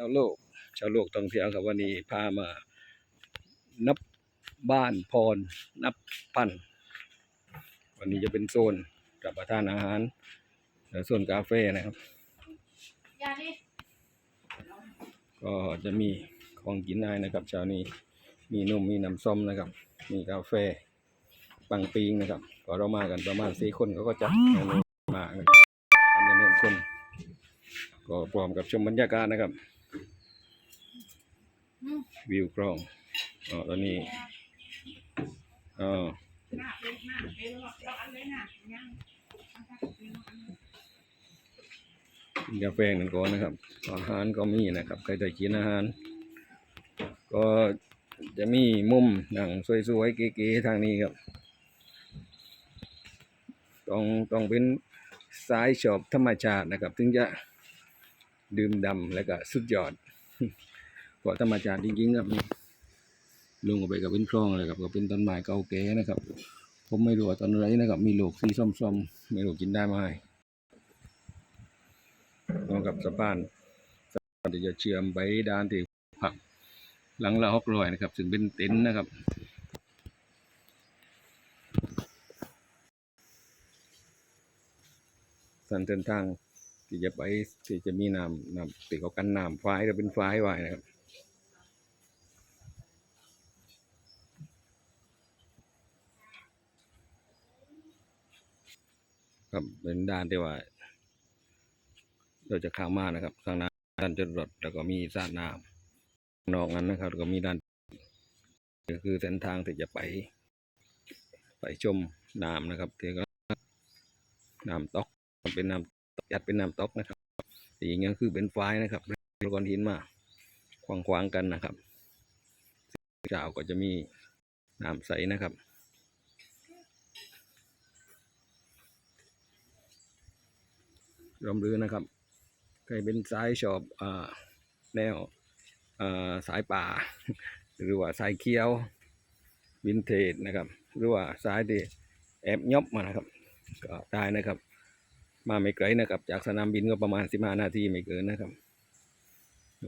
ชาวโลก ชาวโลกท่องเที่ยวครับวันนี้พามา นับบ้านพร นับพัน วันนี้จะเป็นโซนรับประทานอาหารและโซนกาแฟนะครับยานี่ก็จะมีของกินได้นะครับเช้านี้มีนมมีน้ำส้มนะครับ มีกาแฟปังปิงนะครับ ก็เรามากันประมาณสี่คนเขาก็จัดเมนูมานะครับอันนี้นวนคน ก็พร้อมกับชมบรรยากาศนะครับ วิวคลองอ๋อตอนนี้อ๋อหน้าเป็นหน้าเหลอกหลอกอันเลยนะยังกินกาแฟนั่นก่อนนะครับ อาหารก็มีนะครับใครจะกินอาหาร ก็จะมีมุมหนังสวยๆเก๋ๆทางนี้ครับ ต้องต้องเป็นสายชอบธรรมชาตินะครับ ถึงจะดื่มดำแล้วก็สุดยอด เพราะธรรมชาติจริงๆครับนี่ลงออกไปกับเป็นคลองเลยครับก็เป็นต้นไม้เก่าแก่นะครับ ผมไม่รู้ว่าต้นอะไรนะครับ มีลูกสีส้มๆไม่รู้กินได้ไหมลองกับสะพานสะพานที่จะเชื่อมไปด้านที่ผัก หลังละหกร้อยนะครับ ซึ่งเป็นเต็นท์นะครับสันเดินทางที่จะไปที่จะมีน้ำน้ำติดเขากันน้ำฟ้ายก็เป็นฟ้ายไว้นะครับ ครับเป็นด้านที่ว่า เราจะข้ามมานะครับข้างหน้าด้านจรดแล้วก็มีสระน้ำนอกนั้นนะครับแล้วก็มีด้านก็คือเส้นทางที่จะไป ไปชมน้ำนะครับที่ก็น้ำตกเป็นน้ำจัดเป็นน้ำตกนะครับแต่อย่างนี้คือเป็นไฟนะครับก้อนหินมาขวงขวางๆกันนะครับเจ้าก็จะมีน้ำใสนะครับ ร่มรื่นนะครับ ใครเป็นสายชอบอแนวสายป่า หรือว่าสายเคี้ยววินเทจนะครับ หรือว่าสายที่แอบยบมานะครับ ก็ได้นะครับ มาไม่ไกลนะครับ จากสนามบินก็ประมาณสิบห้านาทีไม่เกินนะครับ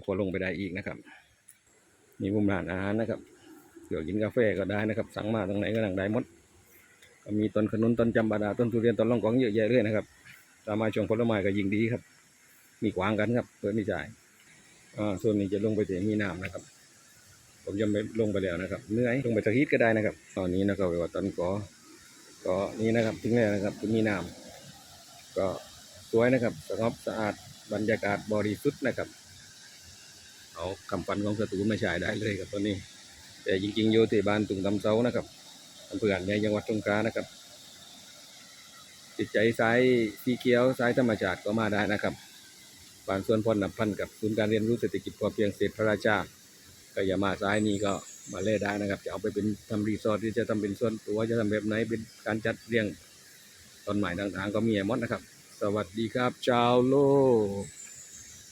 ควรลงไปได้อีกนะครับ มีมุมร้านอาหารนะครับเดี๋ยวกินกาแฟก็ได้นะครับ สั่งมาตรงไหนก็นั่งได้หมดก็มีต้นขนุนต้นจำปาดาต้นทุเรียนต้นล่องกองเยอะแยะเลยนะครับ ตามมาช่วงผลไม้ก็ยิ่งดีครับ มีขวางกันครับเปิดไม่จ่ายอ่าส่วนนี้จะลงไปถึงมีน้ำนะครับ ผมยังไม่ลงไปแล้วนะครับเหนื่อยลงไปสักฮิตก็ได้นะครับ ตอนนี้นะครับว่าตอนก่อก็นี่นะครับถึงแล้วนะครับมีน้ำก็สวยนะครับสงบสะอาดบรรยากาศบริสุทธิ์นะครับ เอาคำฟันของสตูลมาฉายได้เลยครับตอนนี้ แต่จริงๆอยู่ที่บ้านตุงตำเซานะครับอำเภอหัดใหญ่จังหวัดสงขลานะครับ จิตใจสายสีเขียวสายธรรมชาติก็มาได้นะครับบางส่วนพอนับพันกับศูนย์การเรียนรู้เศรษฐกิจพอเพียงเศรษฐพระราชาก็อย่ามาสายนี้ก็มาเล่ได้นะครับ จะเอาไปเป็นทำรีสอร์ทที่จะทำเป็นส่วนตัวจะทำแบบไหนเป็นการจัดเรียงต้นไม้ต่างๆ ก็มีหมดนะครับ สวัสดีครับชาวโลก